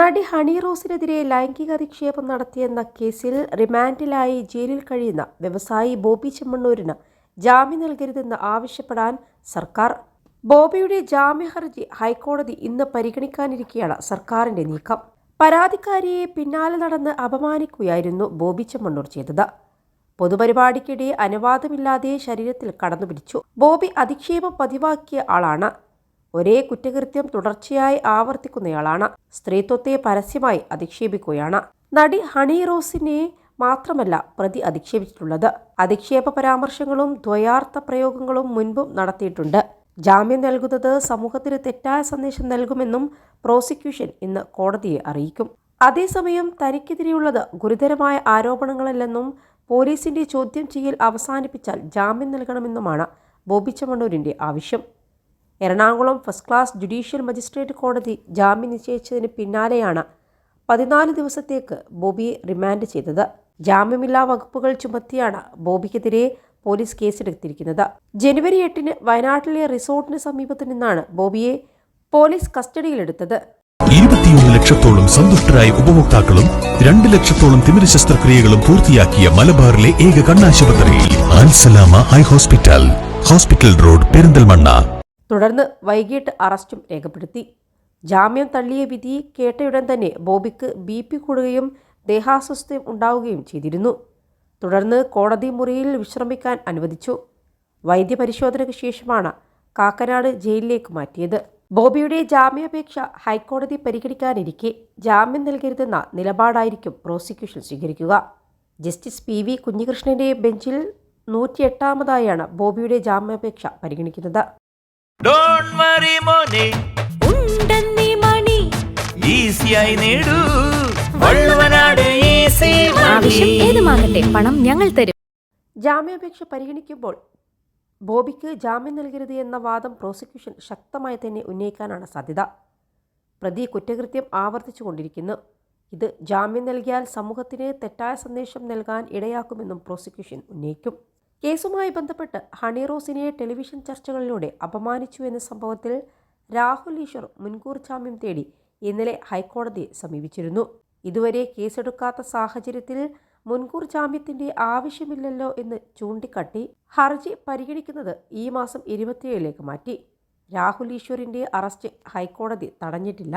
നടി ഹണി റോസിനെതിരെ ലൈംഗിക അധിക്ഷേപം നടത്തിയെന്ന കേസിൽ റിമാൻഡിലായി ജയിലിൽ കഴിയുന്ന വ്യവസായി ബോബി ചെമ്മണ്ണൂരിന് ജാമ്യം നൽകരുതെന്ന് ആവശ്യപ്പെടാൻ സർക്കാർ. ബോബിയുടെ ജാമ്യ ഹർജി ഹൈക്കോടതി ഇന്ന് പരിഗണിക്കാനിരിക്കെയാണ് സർക്കാരിന്റെ നീക്കം. പരാതിക്കാരിയെ പിന്നാലെ നടന്ന് അപമാനിക്കുകയായിരുന്നു ബോബി ചെമ്മണ്ണൂർ ചെയ്തത്. പൊതുപരിപാടിക്കിടെ അനുവാദമില്ലാതെ ശരീരത്തിൽ കടന്നുപിടിച്ചു. ബോബി അധിക്ഷേപം പതിവാക്കിയ ആളാണ്. ഒരേ കുറ്റകൃത്യം തുടർച്ചയായി ആവർത്തിക്കുന്നയാളാണ്. സ്ത്രീത്വത്തെ പരസ്യമായി അധിക്ഷേപിക്കുകയാണ്. നടി ഹണി റോസിനെ മാത്രമല്ല പ്രതി അധിക്ഷേപിച്ചിട്ടുള്ളത്. അധിക്ഷേപ പരാമർശങ്ങളും ദ്വയാർത്ഥ പ്രയോഗങ്ങളും മുൻപും നടത്തിയിട്ടുണ്ട്. ജാമ്യം നൽകുന്നത് സമൂഹത്തിന് തെറ്റായ സന്ദേശം നൽകുമെന്നും പ്രോസിക്യൂഷൻ ഇന്ന് കോടതിയെ അറിയിക്കും. അതേസമയം തനിക്കെതിരെയുള്ളത് ഗുരുതരമായ ആരോപണങ്ങളല്ലെന്നും പോലീസിന്റെ ചോദ്യം ചെയ്യൽ അവസാനിപ്പിച്ചാൽ ജാമ്യം നൽകണമെന്നുമാണ് ബോബി ചെമ്മണ്ണൂരിന്റെ ആവശ്യം. Ernakulam first class judicial magistrate കോടതി ജാമ്യം നിശ്ചയിച്ചതിന് പിന്നാലെയാണ് പതിനാല് ദിവസത്തേക്ക് ബോബിയെ റിമാൻഡ് ചെയ്തത്. ജാമ്യമില്ലാ വകുപ്പുകൾ ചുമത്തിയാണ് ബോബിക്കെതിരെ പോലീസ് കേസെടുത്തിരിക്കുന്നത്. ജനുവരി എട്ടിന് വയനാട്ടിലെ റിസോർട്ടിന് സമീപത്തു നിന്നാണ് ബോബിയെ പോലീസ് കസ്റ്റഡിയിലെടുത്തത്. ഇരുപത്തിയൊന്ന് ലക്ഷത്തോളം സന്തുഷ്ടരായ ഉപഭോക്താക്കളും രണ്ട് ലക്ഷത്തോളം തിമിര ശസ്ത്രക്രിയകളും പൂർത്തിയാക്കിയ മലബാറിലെ ഏക കണ്ണാശുപത്രി ഹോസ്പിറ്റൽ. Hospital road Perinthalmanna. തുടർന്ന് വൈകിട്ട് അറസ്റ്റും രേഖപ്പെടുത്തി. ജാമ്യം തള്ളിയ വിധി കേട്ടയുടൻ തന്നെ ബോബിക്ക് ബി പി കൂടുകയും ദേഹാസ്വസ്ഥയും ഉണ്ടാവുകയും ചെയ്തിരുന്നു. തുടർന്ന് കോടതി മുറിയിൽ വിശ്രമിക്കാൻ അനുവദിച്ചു. വൈദ്യപരിശോധനയ്ക്ക് ശേഷമാണ് കാക്കനാട് ജയിലിലേക്ക് മാറ്റിയത്. ബോബിയുടെ ജാമ്യാപേക്ഷ ഹൈക്കോടതി പരിഗണിക്കാനിരിക്കെ ജാമ്യം നൽകരുതെന്ന നിലപാടായിരിക്കും പ്രോസിക്യൂഷൻ സ്വീകരിക്കുക. ജസ്റ്റിസ് പി വി കുഞ്ഞികൃഷ്ണന്റെ ബെഞ്ചിൽ നൂറ്റിയെട്ടാമതായാണ് ബോബിയുടെ ജാമ്യാപേക്ഷ പരിഗണിക്കുന്നത്. ഡോണ്ട് വറി മോനെ. ഉണ്ടെന്നീ മണി. ഈസിയായി നേടൂ. വള്ളുവനാട് ഈസി ആവശ്യം ഏതുമാകട്ടെ പണം ഞങ്ങൾ തരും. ജാമ്യാപേക്ഷ പരിഗണിക്കുമ്പോൾ ബോബിക്ക് ജാമ്യം നൽകരുത് എന്ന വാദം പ്രോസിക്യൂഷൻ ശക്തമായി തന്നെ ഉന്നയിക്കാനാണ് സാധ്യത. പ്രതി കുറ്റകൃത്യം ആവർത്തിച്ചു കൊണ്ടിരിക്കുന്നു ഇത് ജാമ്യം നൽകിയാൽ സമൂഹത്തിന് തെറ്റായ സന്ദേശം നൽകാൻ ഇടയാക്കുമെന്നും പ്രോസിക്യൂഷൻ ഉന്നയിക്കും. കേസുമായി ബന്ധപ്പെട്ട് ഹണി റോസിനെ ടെലിവിഷൻ ചർച്ചകളിലൂടെ അപമാനിച്ചു എന്ന സംഭവത്തിൽ രാഹുൽ ഈശ്വർ മുൻകൂർ ജാമ്യം തേടി ഇന്നലെ ഹൈക്കോടതിയെ സമീപിച്ചിരുന്നു. ഇതുവരെ കേസെടുക്കാത്ത സാഹചര്യത്തിൽ മുൻകൂർ ജാമ്യത്തിന്റെ ആവശ്യമില്ലല്ലോ എന്ന് ചൂണ്ടിക്കാട്ടി ഹർജി പരിഗണിക്കുന്നത് ഈ മാസം ഇരുപത്തിയേഴിലേക്ക് മാറ്റി. രാഹുൽ ഈശ്വറിന്റെ അറസ്റ്റ് ഹൈക്കോടതി തടഞ്ഞിട്ടില്ല.